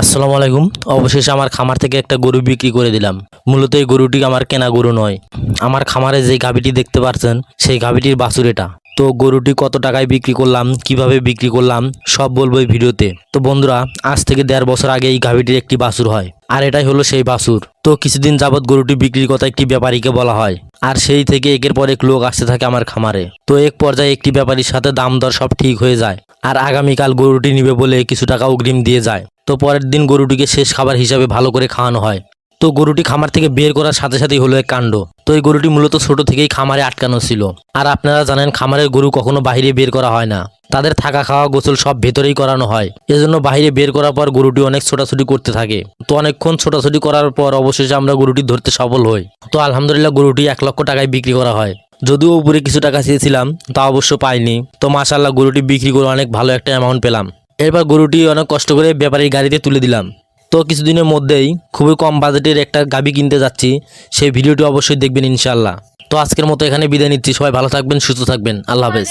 আসসালামু আলাইকুম। অবশেষে আমার খামার থেকে একটা গরু বিক্রি করে দিলাম। মূলত এই গরুটি আমার কেনা গরু নয়। আমার খামারে যে গাভীটি দেখতে পাচ্ছেন সেই গাভীটির বাছুর এটা। তো গরুটি কত টাকায় বিক্রি করলাম, কীভাবে বিক্রি করলাম, সব বলব এই ভিডিওতে। তো বন্ধুরা, আজ থেকে দেড় বছর আগে এই গাভীটির একটি বাছুর হয়। আর এটাই হলো সেই বাছুর। তো কিছুদিন যাবৎ গরুটি বিক্রির কথা একটি ব্যাপারীকে বলা হয়। আর সেই থেকে একের পর এক লোক আসতে থাকে আমার খামারে। তো এক পর্যায়ে একটি ব্যাপারীর সাথে দাম দর সব ঠিক হয়ে যায়। আর আগামীকাল গরুটি নিবে বলে কিছু টাকা অগ্রিম দিয়ে যায়। তো পরের দিন গরুটিকে শেষ খাবার হিসাবে ভালো করে খাওয়ানো হয়। তো গরুটি খামার থেকে বের করার সাথে সাথেই হলো এক কাণ্ড। তো এই গরুটি মূলত ছোট থেকেই খামারে আটকানো ছিল। আর আপনারা জানেন, খামারের গরু কখনো বাইরে বের করা হয় না। তাদের থাকা খাওয়া গোসল সব ভেতরেই করানো হয়। এজন্য বাইরে বের করার পর গরুটি অনেক ছোটাছুটি করতে থাকে। তো অনেকক্ষণ ছোটাছুটি করার পর অবশেষে আমরা গরুটি ধরতে সফল হই। তো আলহামদুলিল্লাহ গরুটি এক লক্ষ টাকায় বিক্রি করা হয়। যদিও উপরে কিছু টাকা চেয়েছিলাম, তা অবশ্য পাইনি। তো মাশাল্লাহ গরুটি বিক্রি করে অনেক ভালো একটা অ্যামাউন্ট পেলাম। এরপর গরুটি অনেক কষ্ট করে ব্যাপারীর গাড়িতে তুলে দিলাম। তো কিছুদিনের মধ্যেই খুবই কম বাজেটের একটা গাবি কিনতে যাচ্ছি, সেই ভিডিওটি অবশ্যই দেখবেন ইনশাল্লাহ তো আজকের মতো এখানে বিদায় নিচ্ছি, সবাই ভালো থাকবেন, সুস্থ থাকবেন, আল্লাহ হাফেজ।